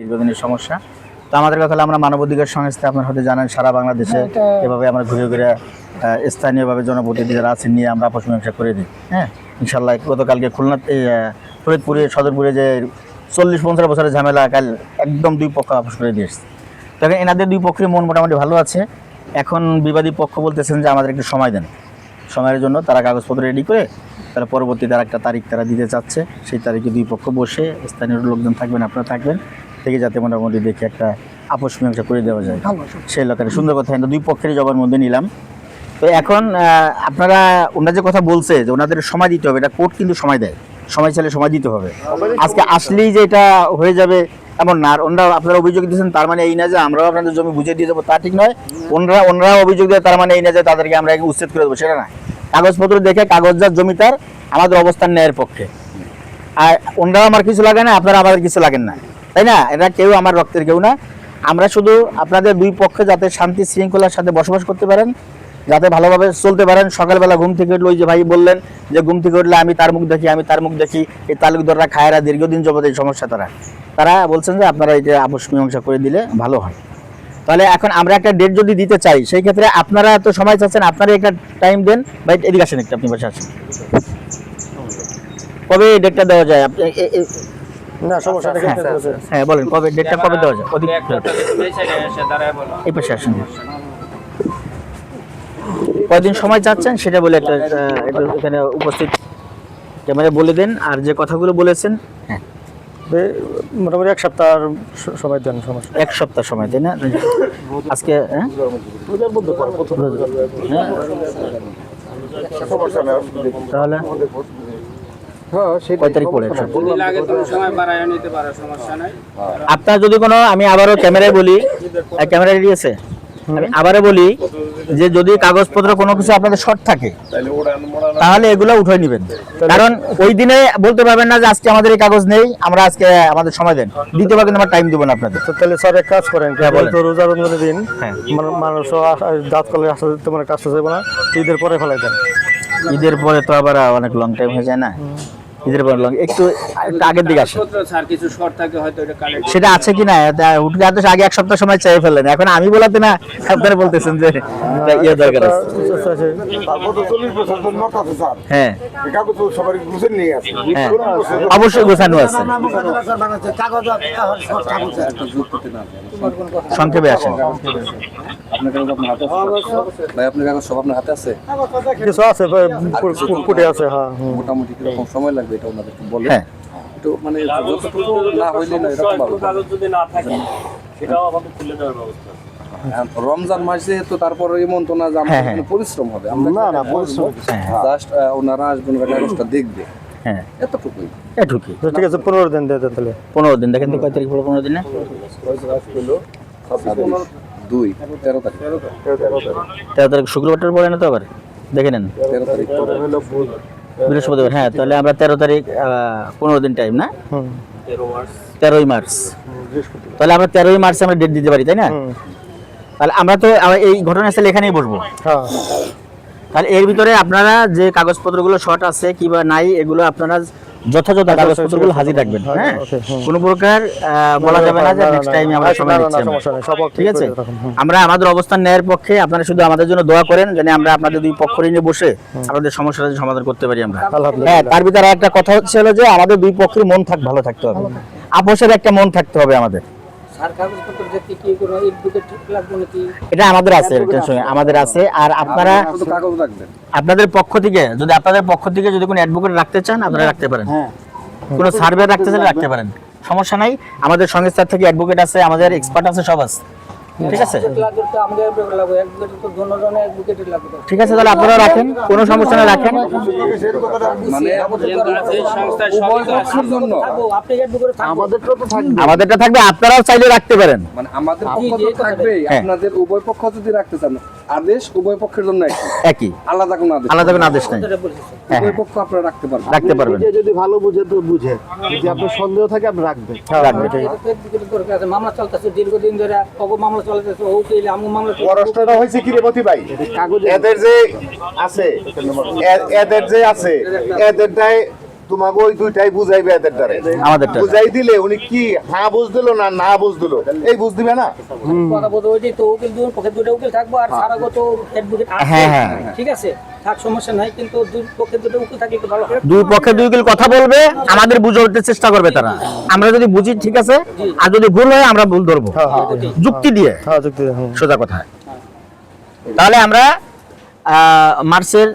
দীর্ঘদিনের সমস্যা। তো আমাদের কথা আমরা মানবাধিকার সংস্থা আপনার হয়তো জানেন সারা বাংলাদেশে এভাবে আমরা ঘুরে ঘুরে স্থানীয়ভাবে জনপ্রতিনিধি যারা আছেন নিয়ে আমরা আপোষ মীমাংসা করে দিই। হ্যাঁ ইনশাল্লাহ গতকালকে খুলনা ফরিদপুরে সদরপুরে যে চল্লিশ পঞ্চাশ বছরের ঝামেলা কাল একদম দুই পক্ষ আপোষ করে দিয়ে এসছে। তখন এনাদের দুই পক্ষের মন মোটামুটি ভালো আছে। এখন বিবাদী পক্ষ বলতেছেন যে আমাদের একটু সময় দেন। সময়ের জন্য তারা কাগজপত্র রেডি করে তারা পরবর্তী তার একটা তারিখ তারা দিতে চাচ্ছে। সেই তারিখে দুই পক্ষ বসে স্থানীয় লোকজন থাকবেন আপনারা থাকবেন। থেকে যাতে মোটামুটি দেখে একটা আপোষ মীমাংসা করে দেওয়া যায়। সেই লোকের সুন্দর কথা দুই পক্ষেরই জবার মধ্যে নিলাম। তো এখন আপনারা ওনারা যে কথা বলছে যে ওনাদের সময় দিতে হবে এটা কোর্ট কিন্তু সময় দেয়। সময় চাইলে সময় দিতে হবে। আজকে আসলেই যে এটা হয়ে যাবে এমন না। ওনারা আপনারা অভিযোগ দিয়েছেন তার মানে এই না যে আমরাও আপনাদের জমি বুঝিয়ে দিয়ে দেবো তা ঠিক নয়। ওনারা ওনারা অভিযোগ দেয় তার মানে এই না যে তাদেরকে আমরা উচ্ছেদ করে দেবো সেটা না। কাগজপত্র দেখে কাগজ কাগজজাত জমিটার আমাদের অবস্থান ন্যায়ের পক্ষে। আর ওনারাও আমার কিছু লাগে না আপনারা আমাদের কিছু লাগেন না। তাই না? এটা কেউ আমার রক্তের কেউ না। আমরা শুধু আপনাদের দুই পক্ষে যাতে শান্তি শৃঙ্খলার সাথে বসবাস করতে পারেন, যাতে ভালোভাবে চলতে পারেন। সকালবেলা ঘুম থেকে উঠলে ওই যে ভাই বললেন যে, ঘুম থেকে উঠলে আমি তার মুখ দেখি, আমি তার মুখ দেখি। এই তালুকদাররা খায়রা দীর্ঘদিন যাবত এই সমস্যা তারা। তারা বলছেন যে, আপনারা এটা আপোষ মীমাংসা করে দিলে ভালো হয়। তাহলে এখন আমরা একটা ডেট যদি দিতে চাই, সেই ক্ষেত্রে আপনারা তো সময় চাচ্ছেন আপনারা একটা টাইম দেন। বা এদিকে আসেন একটু, আপনি বসে আসেন। কবে এই ডেটটা দেওয়া যায়? আপনি না সমস্যা নেই হ্যাঁ, হ্যাঁ বলেন কবে ডেটটা কবে দেওয়া যায়? ওদিক এই পাশে আসেন। কয়দিন সময় চাচ্ছেন সেটা বলে একটা এখানে উপস্থিত ক্যামেরা বলে দেন আর যে কথাগুলো বলেছেন হ্যাঁ। মোটামুটি এক সপ্তাহ সময় দেন সমস্যা এক সপ্তাহ সময় তাই না? আজকে হ্যাঁ? হ্যাঁ? তাহলে? আপনার যদি কোনো আমি আবারও ক্যামেরায় বলি ক্যামেরা রেডি আছে? আমি আবারও বলি যে যদি কাগজপত্র কোনো কিছু আপনাদের শর্ট থাকে তাহলে এগুলো উঠে নেবেন। কারণ ওই দিনে বলতে পারবেন না যে আজকে আমাদের এই কাগজ নেই আমরা আজকে আমাদের সময় দেন। দ্বিতীয়বার কিন্তু আমরা টাইম দেবো না আপনাদের। তো তাহলে স্যার এক কাজ করেন হ্যাঁ। তো রোজা রমজানের দিন হ্যাঁ। মান- মানুষ দাঁত কলে আসতে তোমার কাজটা যাবে না। ঈদের পরে ফেলাই দেন। ঈদের পরে তো আবার অনেক লং টাইম হয়ে যায় না। পরে লং একটু আগের দিকে আসে। স্যার কিছু শর্ট থাকে হয়তো এটা কালেক্ট সেটা আছে কি না উঠলে এত আগে এক সপ্তাহ সময় চাই ফেললেন এখন আমি বলাতে না আপনারা বলতেছেন যে ইয়ে দরকার আছে। চল্লিশ বছর তো নট আছে। স্যার হ্যাঁ কাগজ আছে? হ্যাঁ ভাই আপনার কাগজ সব আপনার হাতে আছে? কিছু আছে কুটে আছে হ্যাঁ হুম। মোটামুটি কীরকম সময় লাগবে এটা ওনাদেরকে বলে হ্যাঁ। একটু মানে যতটুকু না হইলে না এরকম ভাবে এখন রমজান মাসে তো তারপর এমন তো না যে আমাদের হ্যাঁ, হ্যাঁ। পরিশ্রম হবে। আমরা না না পরিশ্রম জাস্ট ওনারা আসবেন কাগজটা দেখবে। হ্যাঁ। এতটুকুই। এটুকি ঠিক আছে পনেরো দিন দিয়ে তাহলে। পনেরো দিন দেখেন তো কয় তারিখ পনেরো দিনে দুই তেরো তারিখ। তেরো তারিখ। শুক্রবারটার পরে না তো আবার? দেখে নেন। তেরো তারিখ বৃহস্পতিবার। হ্যাঁ তাহলে আমরা তেরো তারিখ পনেরো দিন টাইম না? তেরোই মার্চ। তাহলে আমরা তেরোই মার্চে আমরা ডেট দিতে পারি তাই না? তাহলে আমরা তো এই ঘটনাস্থলে এখানেই বসবো। হ্যাঁ। তাহলে এর ভিতরে আপনারা যে কাগজপত্রগুলো শর্ট আছে কিবা নাই এগুলো আপনারা যথাযথ কাগজপত্রগুলো হাজির রাখবেন হ্যাঁ কোনো প্রকার বলা যাবে না যে নেক্সট টাইমে আমরা আচ্ছা, সময় দিচ্ছি ঠিক আছে? আমরা আমাদের অবস্থান ন্যায়ের পক্ষে আপনারা শুধু আমাদের জন্য দোয়া করেন যেন আমরা আপনাদের দুই পক্ষ নিয়ে বসে আমাদের সমস্যাটা সমাধান করতে পারি আমরা। হ্যাঁ তার ভিতরে একটা কথা হচ্ছে হলো যে আমাদের দুই পক্ষের মন থাক ভালো থাকতে হবে। আপোষের একটা মন থাকতে হবে আমাদের। এটা আমাদের আছে আমাদের আছে আর আপনারা আপনাদের পক্ষ থেকে যদি আপনাদের পক্ষ থেকে যদি কোনো অ্যাডভোকেট রাখতে চান আপনারা রাখতে পারেন। কোনো সার্ভে রাখতে চান রাখতে পারেন। সমস্যা নাই আমাদের সংস্থার থেকে অ্যাডভোকেট আছে আমাদের এক্সপার্ট আছে সব আছে। ঠিক আছে? ঠিক আছে তাহলে আপনারা রাখেন কোনো সমস্যা না রাখেন। মানে আমাদেরটা থাকবে আপনারাও চাইলে রাখতে পারেন। মানে আমাদের পক্ষ থাকবেই হ্যাঁ। আপনাদের উভয় পক্ষ যদি রাখতে চান। আদেশ উভয় পক্ষের জন্য একই। আলাদা কোনো আদেশ আলাদা কোনো আদেশ নাই। হ্যাঁ উভয় হ্যাঁ, পক্ষ আপনারা রাখতে পারবেন। রাখতে পারবেন। নিজে যদি ভালো বুঝে তো বুঝে। যদি আপনার সন্দেহ থাকে আপনি রাখবেন। রাখবে ঠিক আছে। দরকার আছে মামলা চলতেছে দীর্ঘদিন ধরে কত মামলা চলতেছে ও কি আমি মামলা। পরশটা হয়েছে কি রে মতি ভাই? কাগজে এদের যে আছে এদের যে আছে এদেরটাই তোমাকে ওই দুইটাই বুঝাইবে এদের দ্বারে আমাদেরটা। বুঝাই দিলে উনি কি হ্যাঁ বুঝ দিল না না বুঝ দিল এই বুঝ দিবে না? কথা বলতে ওই তো উকিল দুই পক্ষে দুটো উকিল থাকব আর সারা গত অ্যাডভোকেট হ্যাঁ, হ্যাঁ। ঠিক আছে থাক সমস্যা নাই কিন্তু দুই পক্ষে দুটো উকিল থাকলে একটু ভালো দুই পক্ষে দুই উকিল কথা বলবে আমাদের বুঝাতে চেষ্টা করবে তারা। আমরা যদি বুঝি ঠিক আছে? আর যদি ভুল হয় আমরা ভুল ধরবো। যুক্তি দিয়ে। হ্যাঁ যুক্তি সোজা কথা। তাহলে আমরা আহ, মার্চের